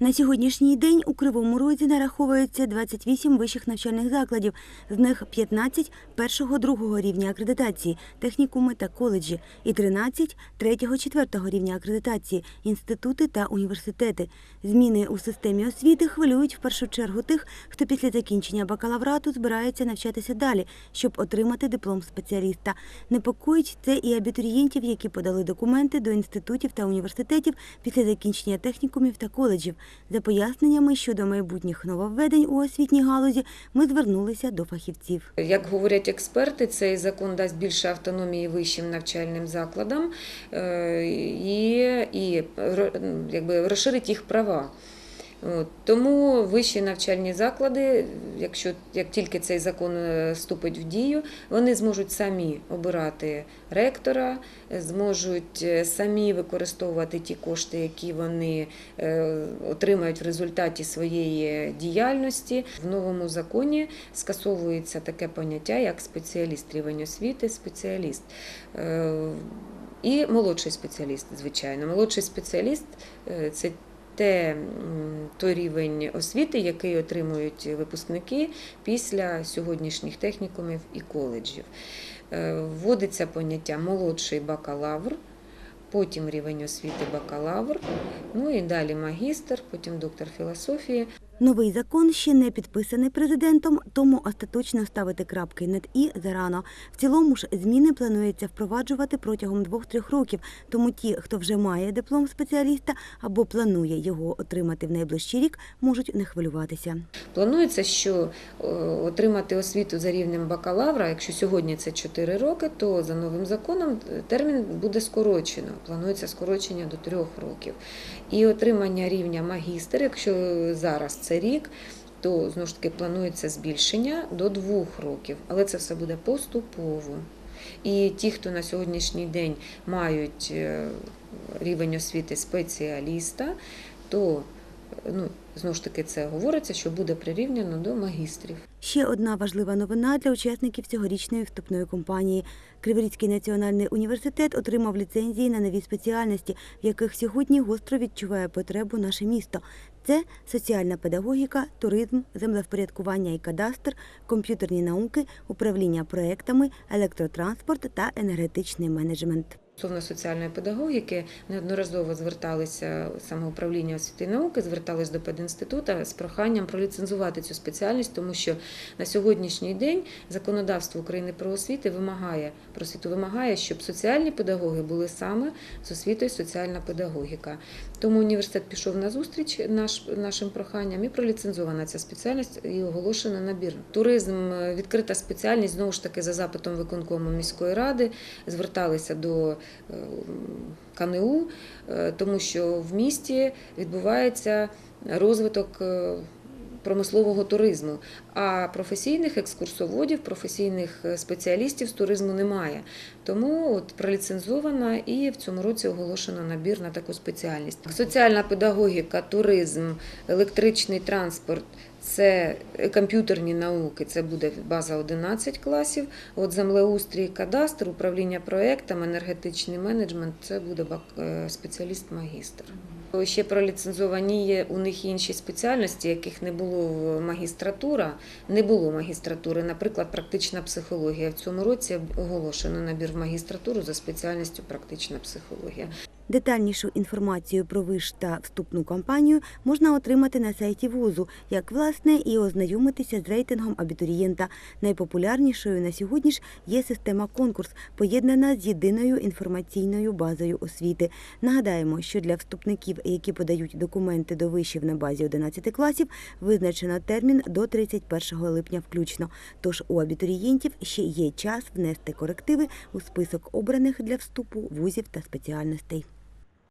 На сьогоднішній день у Кривому Розі нараховується 28 вищих навчальних закладів, з них 15 першого-другого рівня акредитації, технікуми та коледжі, і 13 третього-четвертого рівня акредитації, інститути та університети. Зміни у системі освіти хвилюють в першу чергу тих, хто після закінчення бакалаврату збирається навчатися далі, щоб отримати диплом спеціаліста. Непокоїть це і абітурієнтів, які подали документи до інститутів та університетів після закінчення технікумів та коледжів. За поясненнями щодо майбутніх нововведень у освітній галузі ми звернулися до фахівців. Як говорять експерти, цей закон дасть більше автономії вищим навчальним закладам е, і, і якби, розширить їх права. Тому вищі навчальні заклади, якщо як тільки цей закон е, вступить в дію, вони зможуть самі обирати ректора, зможуть е, самі використовувати ті кошти, які вони е, отримають в результаті своєї діяльності. В новому законі скасовується таке поняття, як спеціаліст рівень освіти, спеціаліст. І молодший спеціаліст, звичайно. Молодший спеціаліст це те, той рівень освіти, який отримують випускники після сьогоднішніх технікумів і коледжів. Е, Вводиться поняття молодший бакалавр, потім рівень освіти бакалавр, ну і далі магістр, потім доктор філософії. Новий закон ще не підписаний президентом, тому остаточно ставити крапки над і зарано. В цілому ж зміни планується впроваджувати протягом двох-трьох років. Тому ті, хто вже має диплом спеціаліста або планує його отримати в найближчий рік, можуть не хвилюватися. Планується, що е, отримати освіту за рівнем бакалавра, якщо сьогодні це 4 роки, то за новим законом е, термін буде скорочено. Планується скорочення до 3 років. І отримання рівня магістр, якщо зараз це рік, то знову ж таки планується збільшення до двох років, але це все буде поступово. І ті, хто на сьогоднішній день мають е, рівень освіти спеціаліста, то ну, знову ж таки це говориться, що буде прирівняно до магістрів. Ще одна важлива новина для учасників цьогорічної вступної кампанії. Криворізький національний університет отримав ліцензії на нові спеціальності, в яких сьогодні гостро відчуває потребу наше місто. Це соціальна педагогіка, туризм, землевпорядкування і кадастр, комп'ютерні науки, управління проектами, електротранспорт та енергетичний менеджмент. Стосовно соціальної педагогіки неодноразово зверталися саме управління освіти і науки, звертались до пединституту з проханням проліцензувати цю спеціальність, тому що на сьогоднішній день законодавство України про освіти вимагає про освіту вимагає, щоб соціальні педагоги були саме з освітою соціальна педагогіка. Тому університет пішов на зустріч наш, нашим проханням і проліцензована ця спеціальність і оголошено набір. Туризм е, відкрита спеціальність знову ж таки за запитом виконкому міської ради зверталися до КНУ, е, тому що в місті відбувається розвиток. е, Промислового туризму, а професійних екскурсоводів, професійних е, спеціалістів з туризму немає. Тому от проліцензована і в цьому році оголошено набір на таку спеціальність. Соціальна педагогіка, туризм, електричний транспорт. Це комп'ютерні науки, це буде база 11 класів. От землеустрій, кадастр, управління проектами, енергетичний менеджмент це буде е, спеціаліст-магістр. Ще проліцензовані є у них інші спеціальності, яких не було в магістратура. Не було магістратури, наприклад, практична психологія. В цьому році оголошено набір в магістратуру за спеціальністю практична психологія. Детальнішу інформацію про виш та вступну кампанію можна отримати на сайті вузу, як власне і ознайомитися з рейтингом абітурієнта. Найпопулярнішою на сьогодні ж є система конкурс, поєднана з єдиною інформаційною базою освіти. Нагадаємо, що для вступників, які подають документи до вишів на базі 11 класів, визначено термін до 31 липня включно. Тож у абітурієнтів ще є час внести корективи у список обраних для вступу вузів та спеціальностей.